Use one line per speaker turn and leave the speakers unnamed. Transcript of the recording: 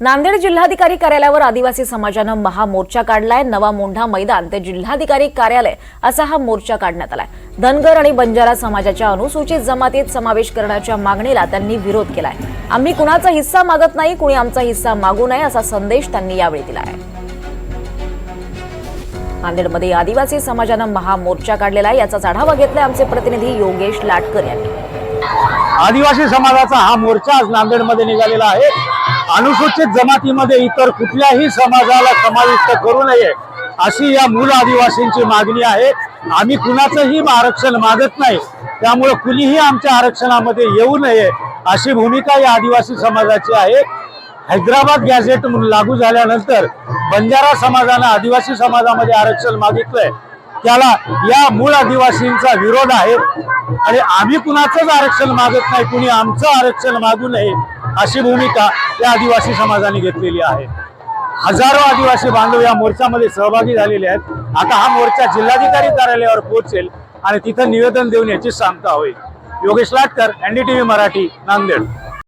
नांदेड जिल्हाधिकारी कार्यालयावर आदिवासी समाजानं महामोर्चा काढलाय. नवा मोंढा मैदान ते जिल्हाधिकारी कार्यालय असा हा मोर्चा काढण्यात आलाय. धनगर आणि बंजारा समाजाच्या अनुसूचित जमातीत समावेश करण्याच्या मागणीला त्यांनी विरोध केलाय. आम्ही कुणाचा हिस्सा मागत नाही कुणी आमचा हिस्सा मागू नये असा संदेश त्यांनी यावेळी दिलाय. नांदेडमध्ये आदिवासी समाजानं महामोर्चा काढलेला आहे. याचाच आढावा घेतलाय आमचे प्रतिनिधी योगेश लाटकर यांनी.
आदिवासी समाजाचा हा मोर्चा आज नांदेडमध्ये निघालेला आहे. अनुसूचित जमातीमध्ये इतर कुठल्याही समाजाला समाविष्ट करू नये अशी या मूल आदिवासींची मागणी आहे. आम्ही कुणाचंही आरक्षण मागत नाही. त्यामुळे कुणीही आमच्या आरक्षणामध्ये येऊ नये अशी भूमिका या आदिवासी समाजाची आहे. हैदराबाद गॅझेट म्हणून लागू झाल्यानंतर बंजारा समाजानं आदिवासी समाजामध्ये आरक्षण मागितलंय. त्याला या मूळ आदिवासींचा विरोध आहे. आणि आम्ही कुणाचंच आरक्षण मागत नाही कुणी आमचं आरक्षण मागू नये अशी भूमिका या आदिवासी समाजाने घेतलेली आहे. हजारो आदिवासी बांधव या मोर्चामध्ये सहभागी झालेले आहेत. आता हा मोर्चा जिल्हाधिकारी कार्यालयावर पोहोचेल आणि तिथं निवेदन देऊन याची सांगता होईल. योगेश लाटकर एनडीटीव्ही मराठी नांदेड.